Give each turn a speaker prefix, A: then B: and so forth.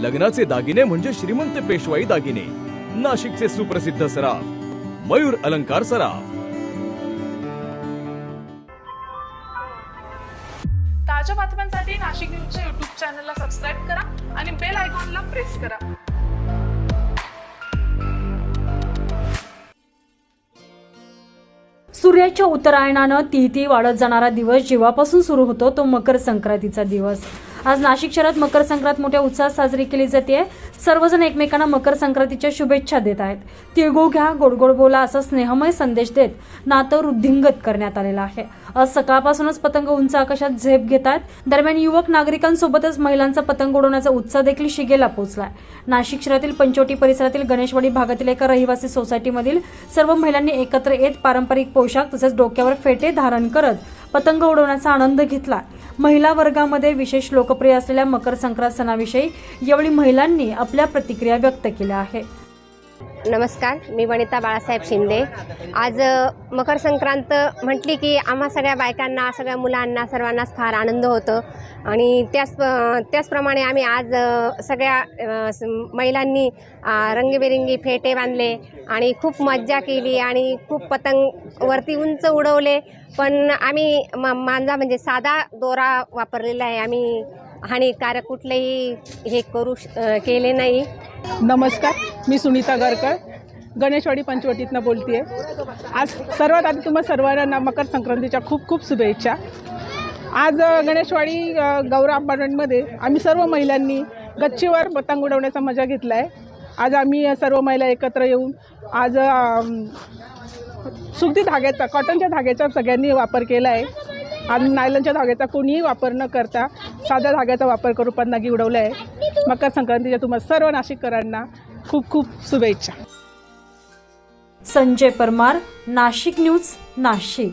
A: लग्नाचे दागिने म्हणजे श्रीमंत पेशवाई दागिने. नाशिकचे सुप्रसिद्ध सराफ मयूर अलंकार सराफ.
B: ताज्या बातम्यांसाठी नाशिक न्यूजच्या युट्यूब चॅनलला सबस्क्राईब करा आणि बेल आयकॉनला प्रेस करा.
C: सूर्याच्या उत्तरायणानं ती ती वाढत जाणारा दिवस जेव्हापासून सुरू होतो तो मकर संक्रांतीचा दिवस. आज नाशिक शहरात मकर संक्रांत मोठ्या उत्साहात साजरी केली जाते. सर्वजण एकमेकांना मकर संक्रांतीच्या शुभेच्छा देत आहेत. तिळगुळ घ्या गोडगोड बोला असा स्नेहमय संदेश देत नातं वृद्धिंगत करण्यात आलेलं आहे. आज सकाळपासूनच पतंग उंच आकाशात झेप घेत आहेत. दरम्यान युवक नागरिकांसोबतच महिलांचा पतंग उडवण्याचा उत्साह देखील शिगेला पोहोचलाय नाशिक शहरातील पंचवटी परिसरातील गणेशवाडी भागातील एका रहिवासी सोसायटीमधील सर्व महिलांनी एकत्र येत पारंपरिक पोशाख तसेच डोक्यावर फेटे धारण करत पतंग उडवण्याचा आनंद घेतला. महिला वर्गामध्ये विशेष लोकप्रिय असलेल्या मकर संक्रांत सणाविषयी यावेळी महिलांनी आपल्या प्रतिक्रिया व्यक्त केल्या आहे
D: नमस्कार मी वनिता बाळासाहेब शिंदे. आज मकर संक्रांत म्हटली की आम्हा सगळ्या बायकांना सगळ्या मुलांना सर्वांनाच फार आनंद होतो. आणि त्याच त्याचप्रमाणे आम्ही आज सगळ्या महिलांनी रंगीबेरंगी फेटे बांधले आणि खूप मज्जा केली आणि खूप पतंग वरती उंच उडवले. पण आम्ही म मांजा म्हणजे साधा दोरा वापरलेला आहे. आम्ही हानिकारक कुठलेही हे करू श- केले नाही.
E: नमस्कार मी सुनीता गरकर गणेशवाडी पंचवटीतनं बोलते आज सर्वात आधी तुम्हा सर्वांना मकर संक्रांतीच्या खूप खूप शुभेच्छा. आज गणेशवाडी गौरव अपार्टमेंटमध्ये आम्ही सर्व महिलांनी गच्चीवर पतंग उडवण्याचा मजा घेतला आहे आज आम्ही सर्व महिला एकत्र येऊन आज सुगदी धाग्याचा कॉटनच्या धाग्याचा सगळ्यांनी वापर केला आहे आणि नायलनच्या धाग्याचा कोणीही वापर न करता साध्या धाग्याचा वापर करून पन्नागी उडवलं आहे मकर संक्रांतीच्या तुम्हाला सर्व नाशिककरांना खूप खूप शुभेच्छा.
C: संजय परमार नाशिक न्यूज नाशिक.